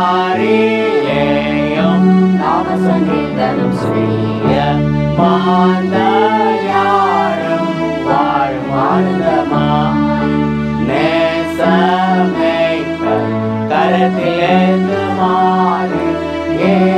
மாறியேயும் நாமசங்கீதனம் செய்ய மாந்த யாரும் வாழும் ஆனந்தமா நேசமே கரத்திலேந்து மாறி ஏ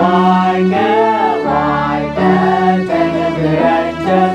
Why can't I get the edge of